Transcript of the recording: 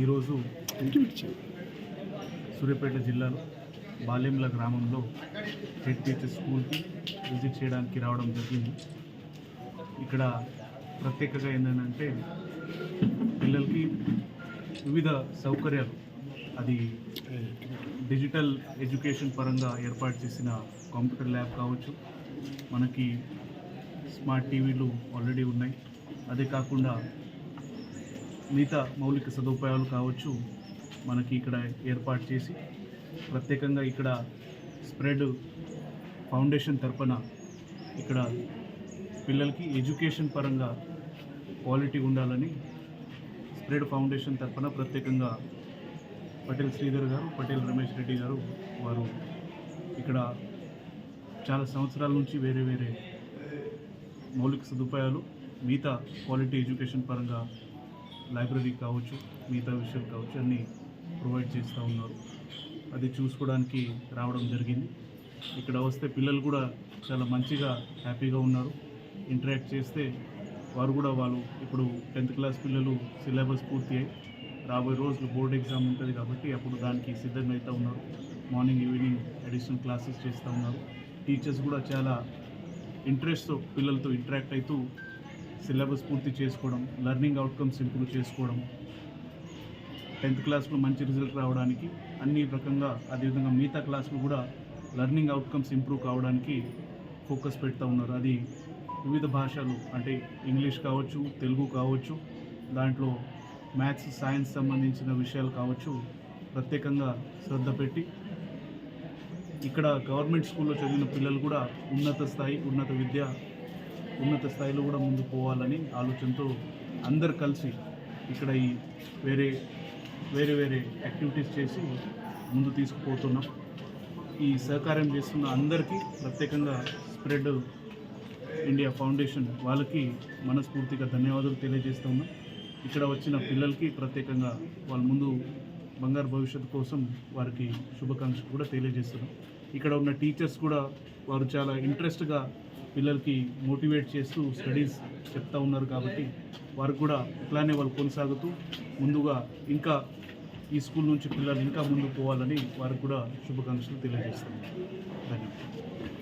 ఈరోజు సూర్యాపేట జిల్లాలో బాల్యంల గ్రామంలో హెడ్ టీచర్ స్కూల్కి విజిట్ చేయడానికి రావడం జరిగింది. ఇక్కడ ప్రత్యేకత ఏంటంటే పిల్లలకి వివిధ సౌకర్యాలు అది డిజిటల్ ఎడ్యుకేషన్ పరంగా ఏర్పాటు చేసిన కంప్యూటర్ ల్యాబ్ కావచ్చు మనకి స్మార్ట్ టీవీలు ఆల్రెడీ ఉన్నాయి. అదే కాకుండా మిగతా మౌలిక సదుపాయాలు కావచ్చు మనకి ఇక్కడ ఏర్పాటు చేసి ప్రత్యేకంగా ఇక్కడ స్ప్రెడ్ ఫౌండేషన్ తరపున ఇక్కడ పిల్లలకి ఎడ్యుకేషన్ పరంగా క్వాలిటీ ఉండాలని స్ప్రెడ్ ఫౌండేషన్ తరపున ప్రత్యేకంగా పటేల్ శ్రీధర్ గారు పటేల్ రమేష్ రెడ్డి గారు వారు ఇక్కడ చాలా సంవత్సరాల నుంచి వేరే వేరే మౌలిక సదుపాయాలు మిగతా క్వాలిటీ ఎడ్యుకేషన్ పరంగా లైబ్రరీ కావచ్చు మిగతా విషయాలు కావచ్చు అన్నీ ప్రొవైడ్ చేస్తూ ఉన్నారు. అది చూసుకోవడానికి రావడం జరిగింది. ఇక్కడ వస్తే పిల్లలు కూడా చాలా మంచిగా హ్యాపీగా ఉన్నారు. ఇంటరాక్ట్ చేస్తే వారు కూడా వాళ్ళు ఇప్పుడు టెన్త్ క్లాస్ పిల్లలు సిలబస్ పూర్తి అయ్యి రాబోయే రోజులు బోర్డ్ ఎగ్జామ్ ఉంటుంది కాబట్టి అప్పుడు దానికి సిద్ధంగా అవుతూ ఉన్నారు. మార్నింగ్ ఈవినింగ్ అడిషనల్ క్లాసెస్ చేస్తూ ఉన్నారు. టీచర్స్ కూడా చాలా ఇంట్రెస్ట్తో పిల్లలతో ఇంటరాక్ట్ అవుతూ సిలబస్ పూర్తి చేసుకోవడం లెర్నింగ్ అవుట్కమ్స్ ఇంప్రూవ్ చేసుకోవడం టెన్త్ క్లాస్లో మంచి రిజల్ట్ రావడానికి అన్ని రకంగా అదేవిధంగా మిగతా క్లాసులు కూడా లెర్నింగ్ అవుట్కమ్స్ ఇంప్రూవ్ కావడానికి ఫోకస్ పెడతా ఉన్నారు. అది వివిధ భాషలు అంటే ఇంగ్లీష్ కావచ్చు తెలుగు కావచ్చు దాంట్లో మ్యాథ్స్ సైన్స్ సంబంధించిన విషయాలు కావచ్చు ప్రత్యేకంగా శ్రద్ధ పెట్టి ఇక్కడ గవర్నమెంట్ స్కూల్లో చదివిన పిల్లలు కూడా ఉన్నత స్థాయి ఉన్నత విద్య ఉన్నత స్థాయిలో కూడా ముందుకు పోవాలని ఆలోచనతో అందరు కలిసి ఇక్కడ ఈ వేరే వేరే వేరే యాక్టివిటీస్ చేసి ముందు తీసుకుపోతున్నాం. ఈ సహకారం చేస్తున్న అందరికీ ప్రత్యేకంగా స్ప్రెడ్ ఇండియా ఫౌండేషన్ వాళ్ళకి మనస్ఫూర్తిగా ధన్యవాదాలు తెలియజేస్తున్నాం. ఇక్కడ వచ్చిన పిల్లలకి ప్రత్యేకంగా వాళ్ళ ముందు బంగారు భవిష్యత్తు కోసం వారికి శుభాకాంక్షలు కూడా తెలియజేస్తున్నాం. ఇక్కడ ఉన్న టీచర్స్ కూడా వారు చాలా ఇంట్రెస్ట్గా పిల్లలకి మోటివేట్ చేస్తూ స్టడీస్ చెప్తా ఉన్నారు కాబట్టి వారు కూడా ఇట్లానే వాళ్ళు కొనసాగుతూ ముందుగా ఇంకా ఈ స్కూల్ నుంచి పిల్లలు ఇంకా ముందుకు పోవాలని వారికి కూడా శుభాకాంక్షలు తెలియజేస్తున్నాం ధన్యవాదాలు.